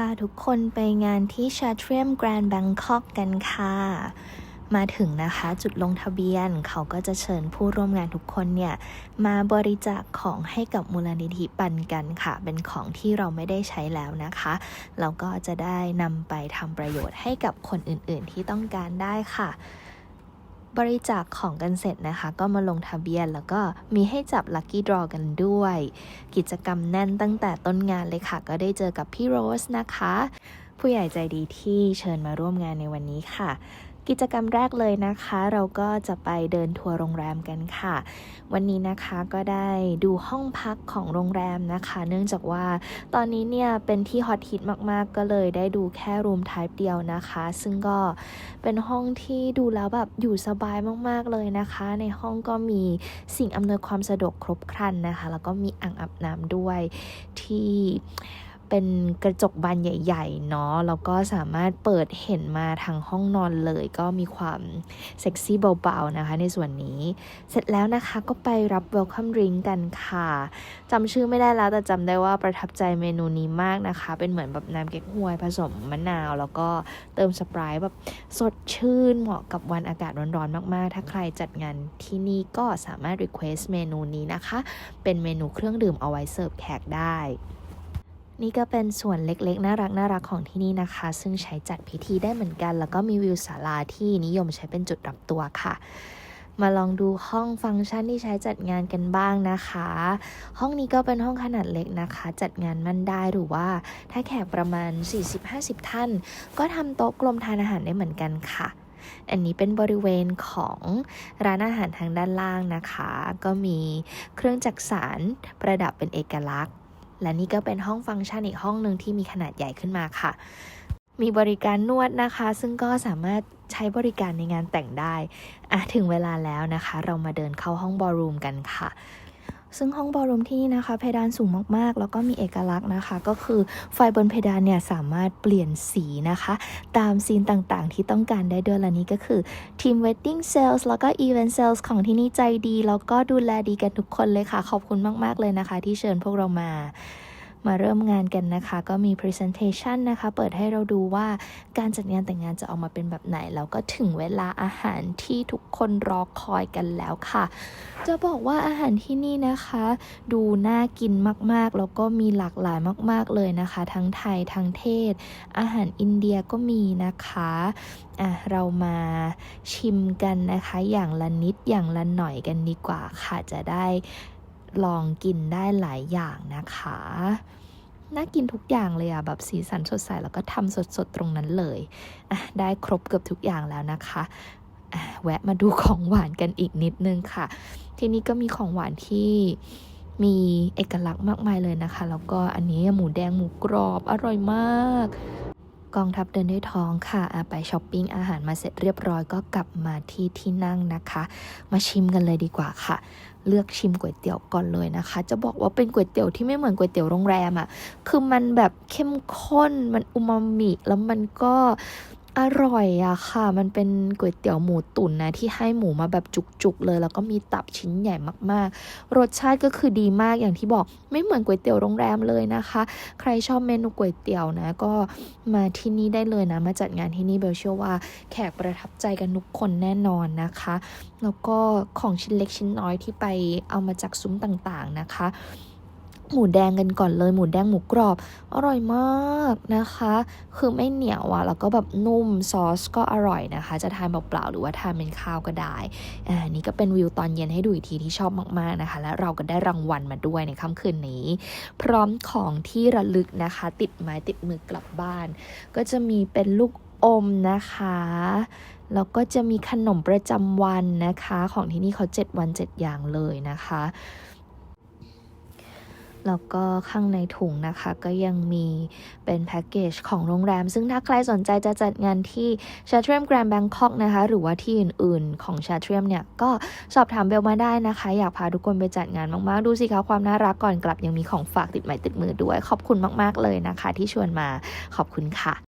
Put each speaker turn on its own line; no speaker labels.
าทุกคนไปงานที่ชาเทรียมแกรนด์แบงคอกกันค่ะ มาถึงนะคะจุดลงทะเบียนเขาก็จะเชิญผู้ร่วมงานทุกคนเนี่ย มาบริจาคของให้กับมูลนิธิปันกันค่ะ เป็นของที่เราไม่ได้ใช้แล้วนะคะ เราก็จะได้นำไปทำประโยชน์ให้กับคนอื่นๆที่ต้องการได้ค่ะ บริจาคของกันเสร็จนะคะ ก็มาลงทะเบียนแล้วก็มีให้จับลัคกี้ดรอกันด้วย กิจกรรมแน่นตั้งแต่ต้นงานเลยค่ะ ก็ได้เจอกับพี่โรสนะคะ ผู้ใหญ่ใจดีที่เชิญมาร่วมงานในวันนี้ค่ะ กิจกรรมแรกเลยนะคะ เราก็จะไปเดินทัวร์โรงแรมกันค่ะ วันนี้นะคะก็ได้ดูห้องพักของโรงแรมนะคะ เนื่องจากว่าตอนนี้เนี่ยเป็นที่ฮอตฮิตมากๆ ก็เลยได้ดูแค่รูมไทป์เดียวนะคะ ซึ่งก็เป็นห้องที่ดูแล้วแบบอยู่สบายมากๆเลยนะคะ ในห้องก็มีสิ่งอำนวยความสะดวกครบครันนะคะ แล้วก็มีอ่างอาบน้ำด้วยที่ เป็นกระจกบานใหญ่ๆเนาะแล้วก็สามารถเปิดเห็นมาทางห้องนอนเลย ก็มีความเซ็กซี่เบาๆนะคะในส่วนนี้ เสร็จแล้วนะคะก็ไปรับ welcome drink กันค่ะจำชื่อไม่ได้แล้วแต่จำได้ว่าประทับใจเมนูนี้มากนะคะ เป็นเหมือนแบบน้ำเก๊กฮวยผสมมะนาว แล้วก็เติมสปร์แบบสดชื่นเหมาะกับวันอากาศร้อนๆมากๆ ถ้าใครจัดงานที่นี่ก็สามารถ request เมนูนี้นะคะ เป็นเมนูเครื่องดื่มเอาไว้เสิร์ฟแขกได้ นี่ก็เป็นส่วนเล็กๆ น่ารักน่ารักของที่นี่นะคะ ซึ่งใช้จัดพิธีได้เหมือนกัน แล้วก็มีวิวศาลาที่นิยมใช้เป็นจุดรับตัวค่ะ มาลองดูห้องฟังก์ชันที่ใช้จัดงานกันบ้างนะคะ ห้องนี้ก็เป็นห้องขนาดเล็กนะคะ จัดงานมันได้หรือว่าถ้าแขกประมาณ 40-50 ท่าน ก็ทำโต๊ะกลมทานอาหารได้เหมือนกันค่ะอันนี้เป็นบริเวณของร้านอาหารทางด้านล่างนะคะ ก็มีเครื่องจักสารประดับเป็นเอกลักษณ์ และนี่ก็เป็นห้องฟังก์ชันอีกห้องหนึ่งที่มีขนาดใหญ่ขึ้นมาค่ะ มีบริการนวดนะคะ ซึ่งก็สามารถใช้บริการในงานแต่งได้อะถึงเวลาแล้วนะคะ เรามาเดินเข้าห้องบอลรูมกันค่ะ ซึ่งห้องบอลรูมที่นี่นะคะ เพดานสูงมากๆ แล้วก็มีเอกลักษณ์นะคะ ก็คือไฟบนเพดานเนี่ยสามารถเปลี่ยนสีนะคะ ตามซีนต่างๆ ที่ต้องการได้ด้วยและนี่ก็คือทีมเวท ting Sales แล้วก็ Event Sales ของที่นี่ใจดี แล้วก็ดูแลดีกันทุกคนเลยค่ะ ขอบคุณมากๆเลยนะคะ ที่เชิญพวกเรามา มาเริ่มงานกันนะคะ ก็มี Presentation นะคะ เปิดให้เราดูว่าการจัดงานแต่งงานจะออกมาเป็นแบบไหน แล้วก็ถึงเวลาอาหารที่ทุกคนรอคอยกันแล้วค่ะ จะบอกว่าอาหารที่นี่นะคะ ดูน่ากินมากๆ แล้วก็มีหลากหลายมาก ๆเลยนะคะ ทั้งไทยทั้งเทศ อาหารอินเดียก็มีนะคะอะเรามาชิมกันนะคะ อย่างละนิดอย่างละหน่อยกันดีกว่าค่ะจะได้ ลองกินได้หลายอย่างนะคะ น่ากินทุกอย่างเลยอะแบบสีสันสดใสแล้วก็ทำสดๆตรงนั้นเลยอะได้ครบเกือบทุกอย่างแล้วนะคะอะแวะมาดูของหวานกันอีกนิดนึงค่ะ ที่นี่ก็มีของหวานที่มีเอกลักษณ์มากมายเลยนะคะ แล้วก็อันนี้หมูแดงหมูกรอบอร่อยมาก กองทัพเดินด้วยท้องค่ะอะไปช้อปปิ้งอาหารมาเสร็จเรียบร้อยก็กลับมาที่ที่นั่งนะคะ มาชิมกันเลยดีกว่าค่ะ เลือกชิมก๋วยเตี๋ยวก่อนเลยนะคะ จะบอกว่าเป็นก๋วยเตี๋ยวที่ไม่เหมือนก๋วยเตี๋ยวโรงแรมอะ่ะคือมันแบบเข้มข้นมันอูมามิแล้วมันก็ อร่อยอะค่ะ มันเป็นก๋วยเตี๋ยวหมูตุ๋นนะ ที่ให้หมูมาแบบจุกๆเลย แล้วก็มีตับชิ้นใหญ่มากๆ รสชาติก็คือดีมากอย่างที่บอกไม่เหมือนก๋วยเตี๋ยวโรงแรมเลยนะคะ ใครชอบเมนูก๋วยเตี๋ยวนะ ก็มาที่นี่ได้เลยนะ มาจัดงานที่นี่เบลเชื่อว่าแขกประทับใจกันทุกคนแน่นอนนะคะ แล้วก็ของชิ้นเล็กชิ้นน้อยที่ไปเอามาจากซุ้มต่างๆนะคะ หมูแดงกันก่อนเลยหมูแดงหมูกรอบ อร่อยมากนะคะ คือไม่เหนียวอะ่ะแล้วก็แบบนุ่มซอสก็อร่อยนะคะ จะทานเปล่าๆหรือว่าทานเป็นข้าวก็ได้อ่านี่ก็เป็นวิวตอนเย็นให้ดูอีกทีที่ชอบมากๆนะคะ และเราก็ได้รางวัลมาด้วยในค่ำคืนนี้ พร้อมของที่ระลึกนะคะ ติดไม้ติดมือกลับบ้าน ก็จะมีเป็นลูกอมนะคะแล้วก็จะมีขนมประจำวันนะคะ ของที่นี่เขา 7 วัน 7 อย่างเลยนะคะ แล้วก็ข้างในถุงนะคะก็ยังมีเป็นแพ็กเกจของโรงแรม ซึ่งถ้าใครสนใจจะจัดงานที่ชาเทรียมแกรนด์แบงคอกนะคะ หรือว่าที่อื่นๆของชาเทรียมเนี่ย ก็สอบถามเบลมาได้นะคะ อยากพาทุกคนไปจัดงานมากๆ ดูสิคะความน่ารักก่อนกลับยังมีของฝากติดไม้ติดมือด้วย ขอบคุณมากๆเลยนะคะ ที่ชวนมาขอบคุณค่ะ